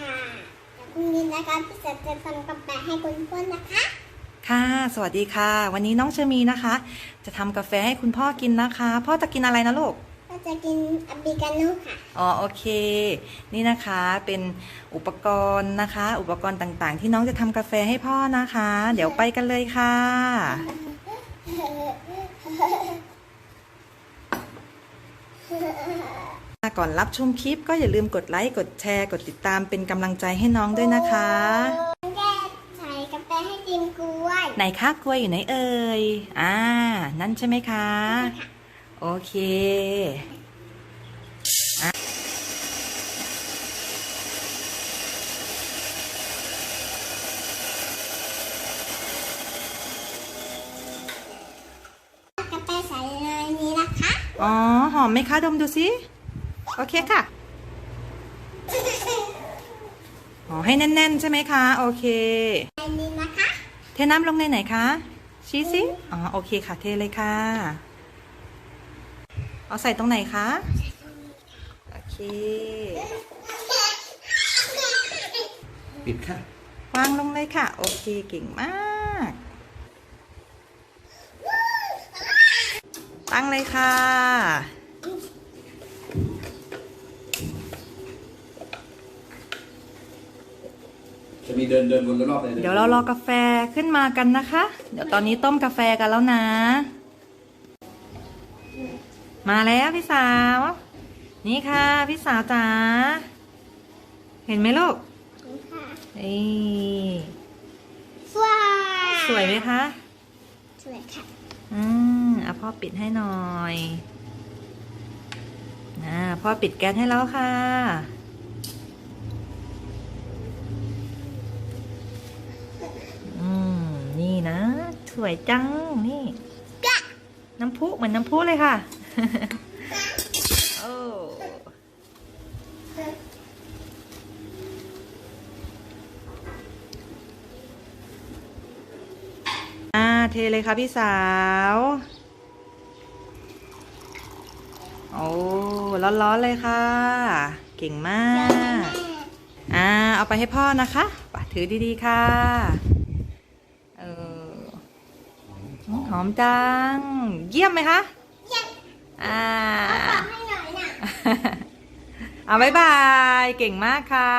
ค่ะแล้วพรุ่งนี้นะคะพี่เสกจะทำกาแฟให้คุณพ่อนะคะ ค่ะ สวัสดีค่ะ วันนี้น้องเชอมีนะคะ จะทำกาแฟให้คุณพ่อกินนะคะ พ่อจะกินอะไรนะลูก ก็จะกินอเมริกาโน่ค่ะ อ๋อโอเค นี่นะคะเป็นอุปกรณ์นะคะ อุปกรณ์ต่างๆ ที่น้องจะทำกาแฟให้พ่อนะคะ เดี๋ยวไปกันเลยค่ะ ก่อนรับชมคลิปก็อย่าลืมกดไลค์ กดแชร์ กดติดตามเป็นกำลังใจให้น้องด้วยนะคะแก้ใส่กาแฟให้กินกล้วยไหนคะกล้วยอยู่ไหนเอ่ย อ่า นั่นใช่ไหมคะ โอเคกาแฟใส่ในนี้นะคะ อ๋อ หอมไหมคะ ดมดูสิ โอเคค่ะอ๋อให้แน่นๆ ใช่ไหมคะ โอเคในนี้นะคะ เทน้ำลงในไหนคะ ชี้สิอ๋อโอเคค่ะ เทเลยค่ะ เอาใส่ตรงไหนคะ โอเค ปิดค่ะ วางลงเลยค่ะ โอเคเก่งมาก ตั้งเลยค่ะ จะ มีเดินเดินวนรอบๆเลยเดี๋ยวเรารอกาแฟขึ้นมากันนะคะ เดี๋ยวตอนนี้ต้มกาแฟกันแล้วนะ มาแล้วพี่สาว นี่ค่ะพี่สาวจ๋าเห็นไหมลูกนี่สวยสวยไหมคะสวยค่ะอืมอะพ่อปิดให้หน่อยอ่าพ่อปิดแก๊สให้แล้วค่ะ อืม นี่นะ สวยจัง นี่ น้ำพุเหมือนน้ำพุเลยค่ะ โอ้ อ่า เทเลยค่ะพี่สาว โอ้ ร้อนๆเลยค่ะ เก่งมาก อ่า เอาไปให้พ่อนะคะปะถือดีๆค่ะเออ หอมจัง เยี่ยมไหมคะยังอ่าเอาปากให้หน่อยนะ เอาบ๊ายบาย เก่งมากค่ะ